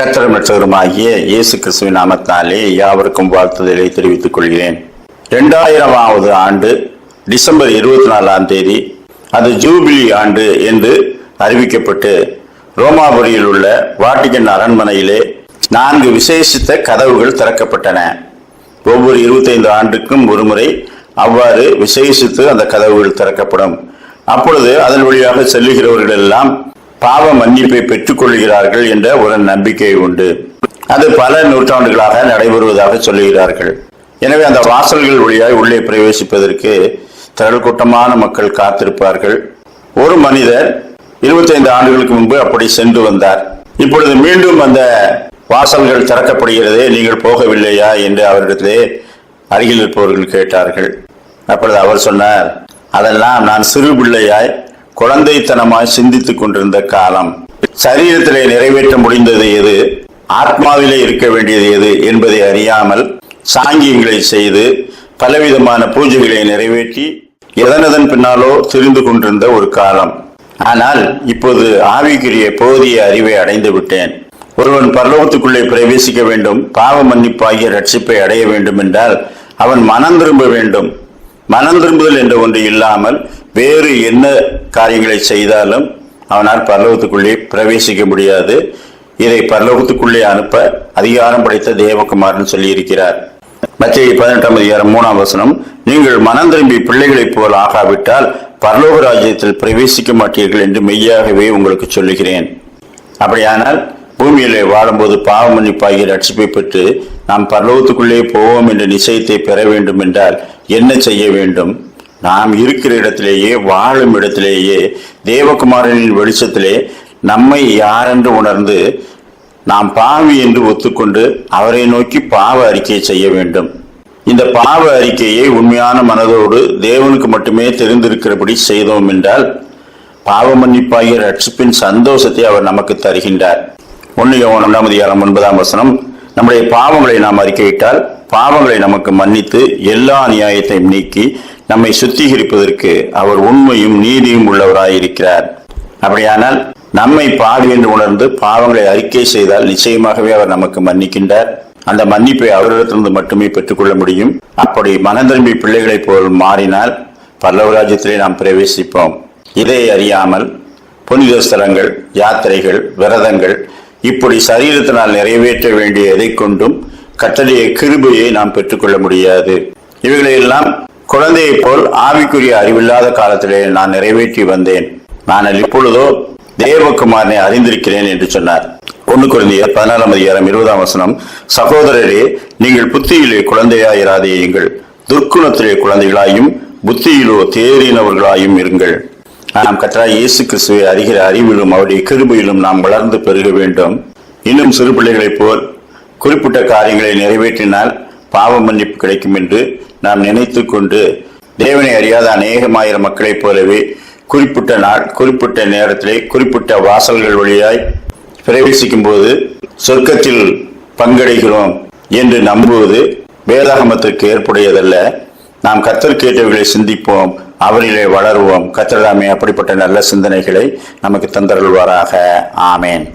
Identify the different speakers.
Speaker 1: கத்திரமற்றவருமாகிய இயேசு கிறிஸ்துவின் நாமத்தாலே யாவருக்கும் வாழ்த்துதலை தெரிவித்துக் கொள்கிறேன். இரண்டாயிரமாவது ஆண்டு டிசம்பர் இருபத்தி நாலாம் தேதி அது ஜூபிலி ஆண்டு என்று அறிவிக்கப்பட்டு ரோமாபுரியில் உள்ள வாட்டிகன் அரண்மனையிலே நான்கு விசேஷித்த கதவுகள் திறக்கப்பட்டன. ஒவ்வொரு இருபத்தைந்து ஆண்டுக்கும் ஒருமுறை அவ்வாறு விசேஷித்து அந்த கதவுகள் திறக்கப்படும். அப்பொழுது அதன் வழியாக செல்லுகிறவர்கள் எல்லாம் பாவ மன்னிப்பை பெற்றுக் கொள்கிறார்கள் என்ற ஒரு நம்பிக்கை உண்டு. அது பல நூற்றாண்டுகளாக நடைபெறுவதாக சொல்லுகிறார்கள். எனவே அந்த வாசல்கள் வழியாய் உள்ளே பிரவேசிப்பதற்கு திரள் கூட்டமான மக்கள் காத்திருப்பார்கள். ஒரு மனிதர் 25 ஆண்டுகளுக்கு முன்பு அப்படி சென்று வந்தார். இப்பொழுது மீண்டும் அந்த வாசல்கள் திறக்கப்படுகிறதே நீங்கள் போகவில்லையா என்று அவரிடத்திலே அருகில் இருப்பவர்கள் கேட்டார்கள். அப்பொழுது அவர் சொன்னார் அதெல்லாம் நான் சிறு பிள்ளையாய் குழந்தைத்தனமாய் சிந்தித்துக் கொண்டிருந்த காலம் சரீரத்திலே நிறைவேற்ற முடிந்தது எது? ஆத்மாவிலே இருக்க வேண்டியது எது என்பதை அறியாமல் சாங்கியங்களை செய்து பலவிதமான பூஜைகளை நிறைவேற்றி எதனதன் பின்னாலோ தெரிந்து கொண்டிருந்த ஒரு காலம். ஆனால் இப்போது ஆவிக்குரிய போதிய அறிவை அடைந்து விட்டேன். ஒருவன் பரலோகத்துக்குள்ளே பிரவேசிக்க வேண்டும் பாவ மன்னிப்பாகிய ரட்சிப்பை அடைய வேண்டும் என்றால் அவன் மனம் திரும்ப வேண்டும். மனம் திரும்புதல் என்ற ஒன்று இல்லாமல் வேறு என்ன காரியங்களை செய்தாலும் அவனால் பரலோகத்துக்குள்ளே பிரவேசிக்க முடியாது. இதை பரலோகத்துக்குள்ளே அனுப்ப அதிகாரம் படைத்த தேவகுமாரன் சொல்லியிருக்கிறார். மத்திய பதினெட்டாம் அதிகாரம் மூணாம் வசனம் நீங்கள் மனம் திரும்பி பிள்ளைகளைப் போல் ஆகாவிட்டால் பரலோக ராஜ்யத்தில் பிரவேசிக்க மாட்டீர்கள் என்று மெய்யாகவே உங்களுக்கு சொல்லுகிறேன். அப்படியானால் பூமியிலே வாழும்போது பாவ மன்னிப்பாகிய ரட்சிப்பை பெற்று நாம் பரலோகத்துக்குள்ளே போவோம் என்ற நிச்சயத்தை பெற வேண்டும் என்றால் என்ன செய்ய வேண்டும்? நாம் இருக்கிற இடத்திலேயே வாழும் இடத்திலேயே தேவகுமாரனின் வெளிச்சத்திலே நம்மை யாரென்று உணர்ந்து நாம் பாவி என்று ஒத்துக்கொண்டு அவரை நோக்கி பாவ அறிக்கையை செய்ய வேண்டும். இந்த பாவ அறிக்கையை உண்மையான மனதோடு தேவனுக்கு மட்டுமே தெரிந்திருக்கிறபடி செய்தோம் என்றால் பாவ மன்னிப்பாகிய ரட்சிப்பின் சந்தோஷத்தை அவர் நமக்கு தருகின்றார். ஒன்று யோவான் ஒன்றாம் அதிகாரம் ஒன்பதாம் வசனம் நம்முடைய பாவங்களை நாம் அறிக்கையிட்டால் பாவங்களை நமக்கு மன்னித்து எல்லா நியாயத்தையும் நீக்கி நம்மை சுத்திகரிப்பதற்கு அவர் உண்மையும் நீதியும் உள்ளவராயிருக்கிறார். அப்படியானால் நம்மை பாவி என்று உணர்ந்து பாவங்களை அறிக்கை செய்தால் நிச்சயமாகவே அவர் நமக்கு மன்னிக்கின்றார். அந்த மன்னிப்பை அவரிடத்திலிருந்து மட்டுமே பெற்றுக்கொள்ள முடியும். அப்படி மனந்திரும்பி பிள்ளைகளைப் போல் மாறினால் பல்லவராஜ்யத்திலே நாம் பிரவேசிப்போம். இதை அறியாமல் புனித ஸ்தலங்கள் யாத்திரைகள் விரதங்கள் இப்படி சரீரத்தினால் நிறைவேற்ற வேண்டிய எதை கொண்டும் கட்டளைய கிருபையை நாம் பெற்றுக்கொள்ள முடியாது. இவைகளையெல்லாம் குழந்தையைப் போல் ஆவிக்குரிய அறிவில்லாத காலத்திலே நான் நிறைவேற்றி வந்தேன். நான் இப்பொழுதோ தேவகுமாரனை அறிந்திருக்கிறேன் என்று சொன்னார். ஒன்று குழந்தையர் பதினாறாம் அதிகாரம் இருபதாம் வசனம் சகோதரரே நீங்கள் புத்தியிலே குழந்தையாயிராதேயுங்கள் துர்க்குணத்திலே குழந்தைகளாயும் புத்தியிலோ தேறினவர்களாயும் இருங்கள். நாம் கத்தராய் இயேசு கிறிஸ்துவை அறிகிற அறிவிலும் அவருடைய கிருபையிலும் நாம் வளர்ந்து பெருக வேண்டும். இன்னும் சிறு பிள்ளைகளைப் போல் குறிப்பிட்ட காரியங்களை நிறைவேற்றினால் பாவ மன்னிப்பு கிடைக்கும் என்று நாம் நினைத்து கொண்டு தேவனை அறியாத அநேகமாயிரம் மக்களைப் போலவே குறிப்பிட்ட நாள் குறிப்பிட்ட நேரத்திலே குறிப்பிட்ட வாசல்கள் வழியாய் பிரவேசிக்கும் போது சொர்க்கத்தில் பங்கடைகிறோம் என்று நம்புவது வேதாகமத்திற்கு ஏற்புடையதல்ல. நாம் கத்தர் கேட்டவர்களை சிந்திப்போம். அவரிலே வளருவோம். கத்திரதாமே அப்படிப்பட்ட நல்ல சிந்தனைகளை நமக்கு தந்தருள்வாராக. ஆமேன்.